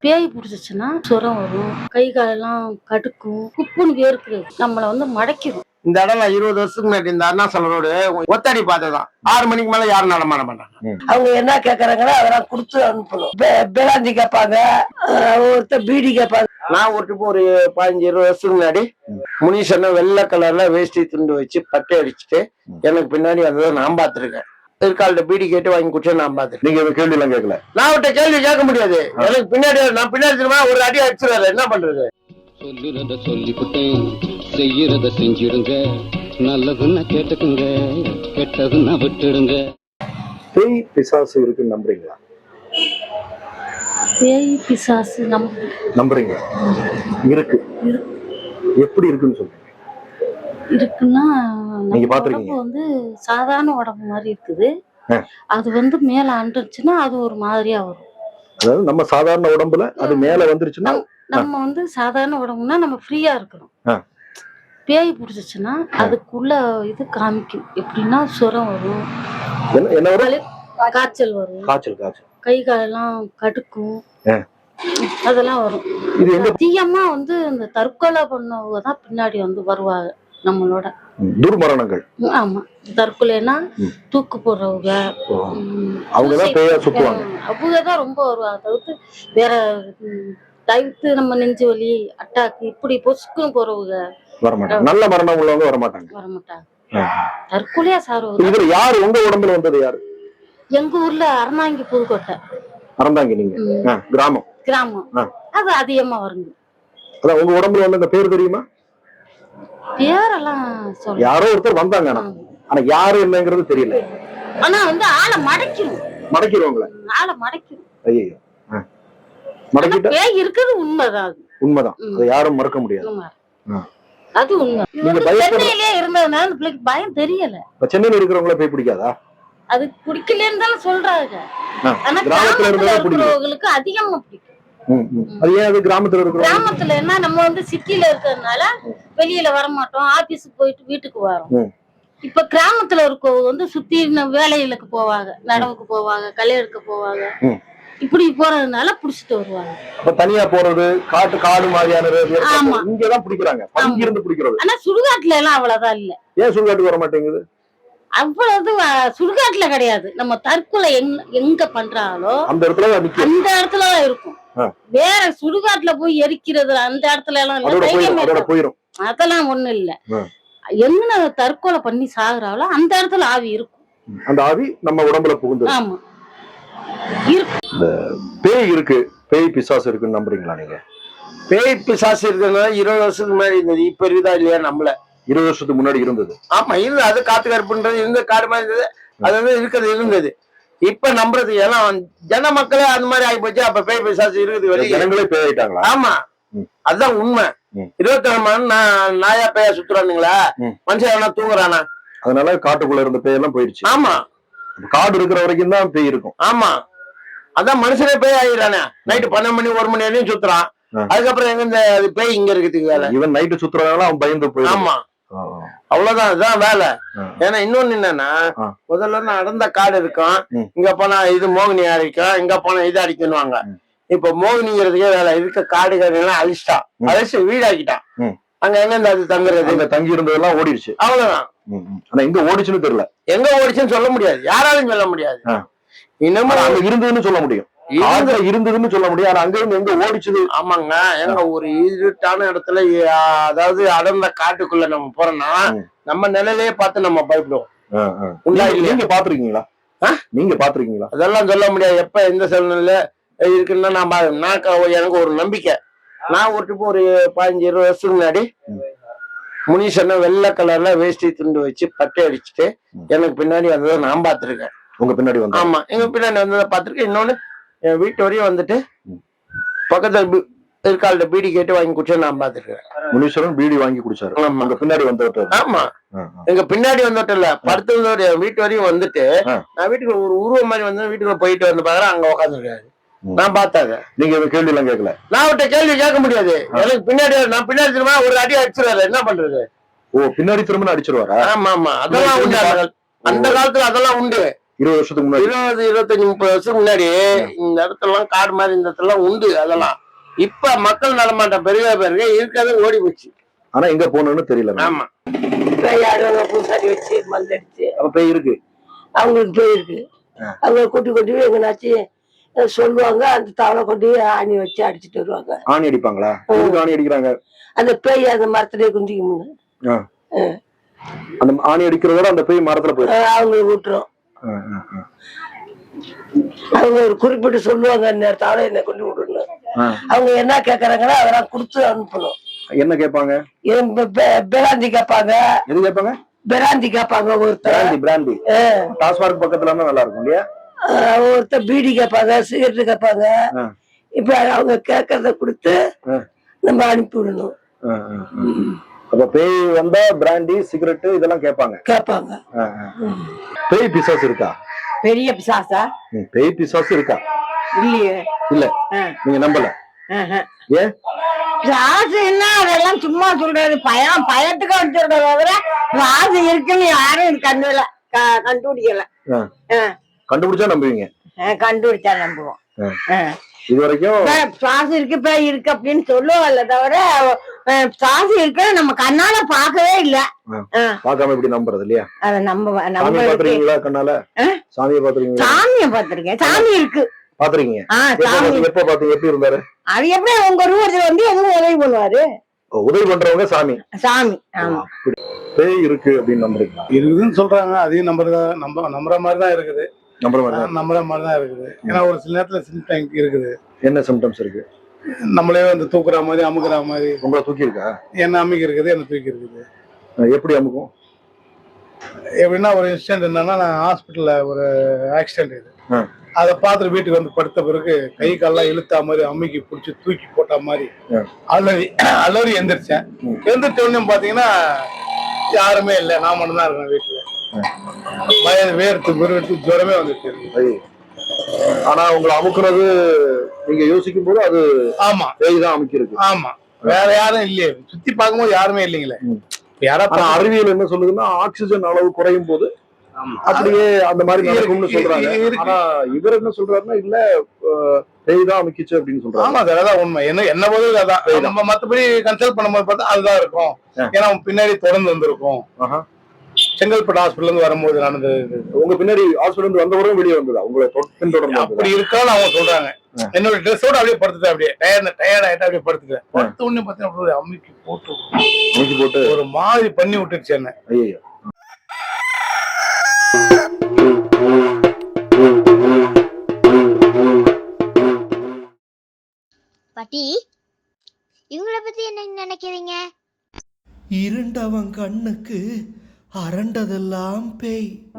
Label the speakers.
Speaker 1: பேய் பிடிச்சிச்சுன்னா சுரம் வரும். கை காலெல்லாம் கடுக்கும். குப்புன்னு வேர்க்குது. நம்மளை வந்து மடக்கிடும்
Speaker 2: இந்த இடம் நான் இருபது வருஷத்துக்கு முன்னாடி இந்த அருணாசல ரோடு ஒத்தடி பார்த்ததான் ஆறு மணிக்கு மேல யாரும் நடமாட மாட்டாங்க.
Speaker 3: அவங்க என்ன கேக்குறாங்களோ அதெல்லாம் கொடுத்து அனுப்பணும். பே- பிராந்தி கேட்பாங்க. ஒருத்தர் பீடி கேட்பாங்க.
Speaker 2: நான் ஒரு trip ஒரு பதினஞ்சு இருபது வருஷத்துக்கு முன்னாடி முனீஷன்னா வெள்ளை கலர்ல வேஷ்டி துண்டு வச்சு பட்டை அடிச்சுட்டு எனக்கு பின்னாடி வந்ததை நான் பார்த்திருக்கேன். இருக்காள்கிட்ட பீடி கேட்டு வாங்கி குடிச்சு நான் பார்த்திருக்கேன்
Speaker 4: நீங்க இந்த கேள்வி எல்லாம் கேட்கல.
Speaker 2: நான் அவர்கிட்ட கேள்வி கேட்க முடியாது. எனக்கு பின்னாடி நான் பின்னாடி திரும்ப ஒரு அடி அடிச்சிருவாரு என்ன பண்றது?
Speaker 5: சொல்லுறத சொல்லிவிட்டேன் செய்யறத செஞ்சிடுங்க. நல்லதுன்னா கேட்டுக்குங்க. கெட்டதுன்னா விட்டுடுங்க.
Speaker 4: பேய் பிசாசு இருக்குன்னு நம்புறீங்களா?
Speaker 1: பேய் பிசாசு நம்ம
Speaker 4: நம்புறீங்களா? இருக்கு. எப்படி இருக்குன்னு சொல்றீங்க
Speaker 1: இருக்குன்னா
Speaker 4: நீங்க பார்த்திருக்கீங்க?
Speaker 1: உடம்பு வந்து சாதாரண உடம்பு மாதிரி இருக்குது. அது வந்து மேல அண்டுச்சுன்னா அது ஒரு மாதிரியா வரும்.
Speaker 4: அதாவது நம்ம சாதாரண உடம்புல அது மேல வந்துருச்சுன்னா
Speaker 1: நம்ம வந்து சாதாரண உடம்புனா நம்ம ஃப்ரீயா இருக்கணும். பேய் பிடிச்சிச்சுன்னா அதுக்குள்ள இது காமிக்கும். எப்படின்னா சுரம் வரும். காய்ச்சல் வரும்.
Speaker 4: காய்ச்சல் காய்ச்சல்.
Speaker 1: கை காலெல்லாம் கடுக்கும். அதெல்லாம் வரும். அதிகமா வந்து இந்த தற்கொலை பண்ணவங்க தான் பின்னாடி வந்து வருவாங்க. நம்மளோட.
Speaker 4: துர்மரணங்கள்.
Speaker 1: ஆமா. தற்கொலைனா. தூக்கு போடுறவங்க
Speaker 4: அவங்கதான் பேயா சுத்துவாங்க
Speaker 1: அவங்க தான் ரொம்ப வருவாங்க தவிர்த்து வேற தவிர்த்து நம்ம நெஞ்சு வலி அட்டாக்கு இப்படி பொசுக்குன்னு போறவங்க.
Speaker 4: வரமாட்டாங்க. நல்ல மரணம் உள்ளவங்க வரமாட்டாங்க.
Speaker 1: வரமாட்டாங்க. தற்கொலையா சார்
Speaker 4: இதுல யாரு? உங்க உடம்புல வந்தது யாரு?
Speaker 1: எங்க ஊர்ல அறநாங்கி புதுக்கோட்டை.
Speaker 4: அறந்தாங்க நீங்க. கிராமம்.
Speaker 1: கிராமம். அது அதிகமா வருங்க
Speaker 4: அதான் உங்க உடம்புல வந்து பேர் தெரியுமா?
Speaker 1: பேரெல்லாம்
Speaker 4: யாரோ ஒருத்தர் வந்தாங்க ஆனா. ஆனா யாரு என்னங்கிறது தெரியல.
Speaker 1: ஆனா வந்து ஆளை மடக்கிடும்
Speaker 4: மடக்கிடுவாங்களே
Speaker 1: ஆளை மடக்கிடும்
Speaker 4: ஐயோ மடக்கிட்டா?
Speaker 1: பேய் இருக்குது உண்மைதான்
Speaker 4: உண்மைதான். அதை யாரும் மறக்க முடியாது.
Speaker 1: அது உண்மை. இது
Speaker 4: நீங்க
Speaker 1: வந்து
Speaker 4: பயப்படுற-
Speaker 1: சென்னையிலே இருந்ததுனால அந்த பிள்ளைக்கு பயம் தெரியல.
Speaker 4: சென்னையில இருக்கிறவங்கள போய் பிடிக்காதா?
Speaker 1: அது பிடிக்கலன்னு தானே சொல்றாங்க. ஆனா
Speaker 4: கிராமத்துல
Speaker 1: இருக்கிறவங்களுக்கு அதிகமா பிடிக்கும்.
Speaker 4: அது ஏன் அது கிராமத்துல இருக்கிறவங்க?
Speaker 1: கிராமத்துல என்ன நம்ம வந்து சிட்டில இருக்கிறதுனால வெளியில வர மாட்டோம் ஆபீஸுக்கு போயிட்டு வீட்டுக்கு வரோம். இப்ப கிராமத்துல இருக்கவங்க வந்து சுத்தி வேலைகளுக்கு போவாங்க நடவுக்கு போவாங்க களை எடுக்க போவாங்க. இப்படி போறதுனால புடிச்சிட்டு வருவாங்க.
Speaker 4: அப்ப தனியா போறது காட்டு காடு மாதிரியான. இங்கதான் பிடிக்கிறாங்க. பங்கி இருந்து பிடிக்கிறது.
Speaker 1: ஆனா சுடுகாட்டுல எல்லாம் அவ்வளவுதான் இல்ல.
Speaker 4: ஏன் சுடுகாட்டுக்கு வர மாட்டேங்குது?
Speaker 1: அவ்வளவு சுடுகாட்டுல கிடையாது. நம்ம தற்கொலை எங்க எங்க பண்றாங்களோ
Speaker 4: அந்த இடத்துல
Speaker 1: அந்த இடத்துல இருக்கும். வேற சுடுகாட்டுல போய் எரிக்கிறது அந்த இடத்துல எல்லாம்
Speaker 4: போயிடும். போயிடும்
Speaker 1: அதெல்லாம் ஒண்ணும் இல்ல. எங்க தற்கொலை பண்ணி சாகுறாங்களோ அந்த இடத்துல ஆவி இருக்கும்.
Speaker 4: அந்த ஆவி நம்ம உடம்புல புகுந்து
Speaker 1: ஆமா.
Speaker 4: பேய் இருக்கு. பேய் பிசாசு இருக்குன்னு நம்புறீங்களா நீங்க?
Speaker 2: பேய் பிசாசு இருக்கிறதுனால இருபது வருஷத்துக்கு முன்னாடி இருந்தது. இப்ப இருக்குதா இல்லையா நம்மள?
Speaker 4: இருபது வருஷத்துக்கு முன்னாடி இருந்தது.
Speaker 2: ஆமா இருந்தது. அது காத்து கருப்புன்றது இருந்த காடு மாதிரி இருந்தது. அது வந்து இருக்கிறது இருந்தது. இப்ப நம்புறது ஏன்னா ஜன மக்களே அந்த மாதிரி ஆகி போச்சு அப்ப பேய் பிசாசு இருக்குது
Speaker 4: ஜனங்களே பேய் ஆயிட்டாங்களா?
Speaker 2: ஆமா. அதுதான் உண்மை.
Speaker 4: ம்.
Speaker 2: இருபத்தி நாலு மணி நான் நாயா பேய சுத்துறானுங்களா. மனுஷன் எவனா தூங்குறானா?
Speaker 4: அதனால காட்டுக்குள்ள இருந்த பேய் எல்லாம் போயிடுச்சு.
Speaker 2: ஆமா.
Speaker 4: காடு இருக்கிற வரைக்கும் தான் பேய் இருக்கும்.
Speaker 2: ஆமா. அதான் மனுஷனே பேய் ஆகிறானே நைட்டு பன்னெண்டு மணி ஒரு மணி வரையும் சுத்துறான். அதுக்கப்புறம் எங்க இந்த பேய் இங்க இருக்கிறதுக்கு வேலை
Speaker 4: இவன் நைட்டு சுத்துறதுனால அவன் பயந்து போயிடும்
Speaker 2: ஆமா. அவ்வளவுதான் அதுதான் வேலை. ஏன்னா இன்னொன்னு என்னன்னா. முதல்ல நான் அடர்ந்த காடு இருக்கும். இங்க போனா இது மோகினி அடிக்கும் இங்க போனா இது அடிக்கணுவாங்க. இப்ப மோகினிங்கிறதுக்கே வேலை இருக்க காடுகள் எல்லாம் அழிச்சிட்டான். அழிச்சு வீடாக்கிட்டான். அங்க எங்க இந்த அது தங்குறது
Speaker 4: அங்க தங்கி இருந்ததெல்லாம் ஓடிடுச்சு
Speaker 2: அவ்வளவுதான்.
Speaker 4: ஆனா எங்க ஓடிச்சுன்னு தெரியல
Speaker 2: எங்க ஓடிச்சுன்னு சொல்ல முடியாது யாராலும் சொல்ல முடியாது. இன்னமும்
Speaker 4: அங்க இருந்ததுன்னு சொல்ல முடியும் ஆந்திர இருந்ததுன்னு சொல்ல முடியும் ஆனா அங்க இருந்து எங்க ஓடிச்சுது?
Speaker 2: ஆமாங்க. எங்க ஒரு இருட்டான இடத்துல அதாவது அடர்ந்த காட்டுக்குள்ள நம்ம போறோம்னா. நம்ம நிலையிலேயே பார்த்து நம்ம பயப்படுவோம்.
Speaker 4: நீங்க- பாத்துருக்கீங்களா? நீங்க பாத்துருக்கீங்களா
Speaker 2: அதெல்லாம் சொல்ல முடியாது. எப்ப எந்த சூழ்நிலை இருக்குன்னா நான் நான் எனக்கு ஒரு நம்பிக்கை. நான் ஒரு trip ஒரு பதினஞ்சு இருபது வருஷத்துக்கு முன்னாடி
Speaker 4: ம்.
Speaker 2: முனீஷன்னா வெள்ளை கலர்ல வேஷ்டி துண்டு வச்சு பட்டை அடிச்சுட்டு. எனக்கு பின்னாடி வந்ததை நான் பார்த்திருக்கேன்.
Speaker 4: உங்க பின்னாடி வந்து?
Speaker 2: ஆமா. எங்க பின்னாடி வந்ததை பார்த்திருக்கேன். இன்னொன்னு என் வீட்டு வரையும் வந்துட்டு. பக்கத்துல இருக்காள்கிட்ட பீடி கேட்டு வாங்கி குடிச்சு நான் பார்த்திருக்கேன்.
Speaker 4: முனீஸ்வரன் பீடி வாங்கி குடிச்சாரு. உங்க பின்னாடி வந்தவர்கிட்ட
Speaker 2: ஆமா. எங்க பின்னாடி வந்துட்டு இல்ல படுத்ததோட என் வீட்டு வரையும் வந்துட்டு. நான் வீட்டுக்கு ஒரு உருவம் மாதிரி வந்து வீட்டுக்குள்ள போயிட்டு வந்து பாக்குறேன் அங்க உட்காந்துருக்காரு. நான் பார்த்தாங்க.
Speaker 4: நீங்க கேள்வி எல்லாம் கேட்கல?
Speaker 2: நான் அவர்கிட்ட கேள்வி கேட்க முடியாது. எனக்கு பின்னாடி நான் பின்னாடி திரும்ப ஒரு அடி அடிச்சிருவாரு. என்ன பண்றது?
Speaker 4: ஓ பின்னாடி திரும்ப அடிச்சிருவாரா?
Speaker 2: ஆமா ஆமா. அதெல்லாம் உண்டு அந்த காலத்துல அதெல்லாம் உண்டு.
Speaker 4: இருபது வருஷத்துக்கு முன்னாடி.
Speaker 2: இருபது இருபத்தஞ்சு முப்பது வருஷம் முன்னாடி இந்த இடத்துல எல்லாம் காடு மாதிரி இந்த இடத்துல எல்லாம் உண்டு அதெல்லாம். இப்ப மக்கள் நடமாட்டம் பெருக பெருக இருக்கிறது ஓடி போச்சு.
Speaker 4: ஆனா எங்க போகணும்னு தெரியல
Speaker 2: ஆமா.
Speaker 3: பேய் பூசாரி வச்சு மந்தடிச்சு.
Speaker 4: அப்ப பேய் இருக்கு.
Speaker 3: அவங்களுக்கு பேய் இருக்கு. அவங்க கூட்டி கொண்டு போய் எங்கனாச்சும் அஹ் சொல்லுவாங்க அந்த தவளை கொண்டு போய் ஆணி வச்சு அடிச்சிட்டு வருவாங்க.
Speaker 4: ஆணி அடிப்பாங்களா? ஆணி அடிக்கிறாங்க?
Speaker 3: அந்த பேய் அந்த மரத்துலயே குந்திக்குமுங்க
Speaker 4: ஆ. அந்த ஆணி அடிக்கிறதோட அந்த பேய் மரத்துல போயிடும்.
Speaker 3: அவங்களுக்கு விட்டுரும். அவங்க ஒரு குறிப்பிட்டு சொல்லுவாங்க தவளை என்ன கொண்டு விடணும். அவங்க என்ன கேக்குறாங்களோ அதெல்லாம் கொடுத்து அனுப்பணும்.
Speaker 4: என்ன கேட்பாங்க?
Speaker 3: பிராந்தி கேட்பாங்க.
Speaker 4: எது கேட்பாங்க?
Speaker 3: பிராந்தி கேட்பாங்க ஒருத்தர்
Speaker 4: பிராந்தி பிராந்தி. டாஸ்மார்க் பக்கத்துல நல்லா இருக்கும் இல்லையா?
Speaker 3: ஒருத்தர் பீடி கேட்பாங்க சிகரெட் கேட்பாங்க.
Speaker 4: ஆ.
Speaker 3: இப்ப அவங்க கேட்கறத கொடுத்து. நம்ம அனுப்பி விடணும்.
Speaker 4: அப்ப பேய் வந்தா பிராண்டி சிகரெட் இதெல்லாம் கேட்பாங்க.
Speaker 3: கேட்பாங்க.
Speaker 4: பேய் பிசாசு இருக்கா?
Speaker 6: பெரிய பிசாசா?
Speaker 4: பேய் பிசாசு இருக்கா?
Speaker 6: இல்லையே.
Speaker 4: இல்ல. நீங்க நம்பல. ஏன்?
Speaker 6: பிசாசு என்ன அதெல்லாம் சும்மா சொல்றது பயம் பயத்துக்கு வச்சிருக்க தவிர பிசாசு இருக்குன்னு யாரும் கண்டுல கண்டுபிடிக்கல.
Speaker 4: கண்டுபிடிச்சா நம்புவீங்க.
Speaker 6: கண்டுபிடிச்சா நம்புவோம்.
Speaker 4: இது வரைக்கும்
Speaker 6: பிசாசு இருக்கு பேய் இருக்கு அப்படின்னு சொல்லுவோம்ல தவிர பிசாசு இருக்கு நம்ம கண்ணால பார்க்கவே இல்ல.
Speaker 4: பார்க்காம இப்படி நம்புறது இல்லையா?
Speaker 6: அத நம்ம
Speaker 4: சாமி
Speaker 6: நம்ம
Speaker 4: பாத்துருக்கீங்களா கண்ணால? சாமியை பாத்துருக்கீங்களா
Speaker 6: சாமிய பாத்திருக்கேன் சாமி இருக்கு.
Speaker 4: பாத்துருக்கீங்க
Speaker 6: ஆ
Speaker 4: எப்ப
Speaker 6: சாமி.
Speaker 4: பாத்தீங்க? எப்ப பாத்தீங்க எப்படி இருந்தாரு?
Speaker 6: அது எப்படி உங்க ரூபத்துல வந்து எதுவும் உதவி பண்ணுவாரு.
Speaker 4: ஓ, உதவி பண்றவங்க சாமி.
Speaker 6: சாமி.
Speaker 4: பேய் இருக்கு அப்படின்னு நம்புறீங்களா?
Speaker 7: இருக்குதுன்னு சொல்றாங்க. அதையும் நம்புறதா நம்ப நம்புற மாதிரி தான் இருக்குது.
Speaker 4: நம்புற மாதிரி தான்.
Speaker 7: நம்புற மாதிரி தான் இருக்குது. ஏன்னா ஒரு சில நேரத்துல சிம்டம் இருக்குது.
Speaker 4: என்ன சிம்டம்ஸ் இருக்கு?
Speaker 7: நம்மளே வந்து தூக்குற மாதிரி அமுக்குற மாதிரி.
Speaker 4: உங்களை தூக்கி இருக்கா
Speaker 7: என்ன அமுக்கி இருக்குது என்ன தூக்கி இருக்குது
Speaker 4: எப்படி அமுக்கும்?
Speaker 7: எப்படின்னா ஒரு இன்சிடென்ட் என்னன்னா நான் ஹாஸ்பிட்டல்ல ஒரு ஆக்சிடென்ட் இது. அதை பார்த்துட்டு வீட்டுக்கு வந்து படுத்த பிறகு கை கால்லாம் இழுத்தா மாதிரி அமுக்கி பிடிச்சி தூக்கி போட்ட மாதிரி. அலறி அலறி எந்திரிச்சேன். எந்திரிச்ச உடனே பாத்தீங்கன்னா யாருமே இல்லை. நான் மட்டும் தான் இருக்கேன் வீட்டுல வயது வேர்த்து விறுவிறுத்து ஜுரமே
Speaker 4: ஐயோ. ஆனா உங்களை அமுக்குறது நீங்க யோசிக்கும் போது அது
Speaker 7: ஆமா.
Speaker 4: தான் அமுக்கிருக்கு
Speaker 7: ஆமா. வேற யாரும் இல்லையே. சுத்தி பார்க்கும்போது யாருமே இல்லைங்களே.
Speaker 4: ம்.
Speaker 7: யாரா
Speaker 4: ஆனா அறிவியல் என்ன சொல்லுதுன்னா ஆக்சிஜன் அளவு குறையும் போது அப்படியே அந்த மாதிரி நடக்கும்னு சொல்றாங்க. ஆனா இவர் என்ன சொல்றாருன்னா இல்ல அஹ், பேய் தான் அமுக்கிச்சு அப்படின்னு சொல்றாங்க
Speaker 7: ஆமா சார் அதான் உண்மை. என்ன என்ன போது அதான். நம்ம மத்தபடி கன்சல்ட் பண்ணும்போது பார்த்தா அதுதான் இருக்கும். ஏன்னா பின்னாடி தொடர்ந்து வந்திருக்கும். செங்கல்பட்டு ஹாஸ்பிட்டல் இருந்து வரும்போது நடந்தது.
Speaker 4: உங்க பின்னாடி ஹாஸ்பிடல் இருந்து வந்தவரும் வெளியே வந்ததா? உங்களை தொ- பின்தொடர்ந்து
Speaker 7: அப்படி? இருக்கான்னு அவங்க சொல்றாங்க. என்னோட ட்ரெஸ்ஸோட அப்படியே படுத்துட்டேன் அப்படியே. டயர்ட் டயர்ட் ஆயிட்டு அப்படியே படுத்துட்டேன். படுத்த உடனே பார்த்தீங்கன்னா அப்படியே அமுக்கி போட்டு
Speaker 4: அமுக்கி போட்டு?
Speaker 7: ஒரு மாதிரி பண்ணி விட்டுருச்சு என்ன.
Speaker 4: ஐயோ
Speaker 8: பாட்டி இவங்கள பத்தி என்ன நினைக்கிறீங்க?
Speaker 9: இருண்டவன் கண்ணுக்கு அரண்டதெல்லாம் பேய்.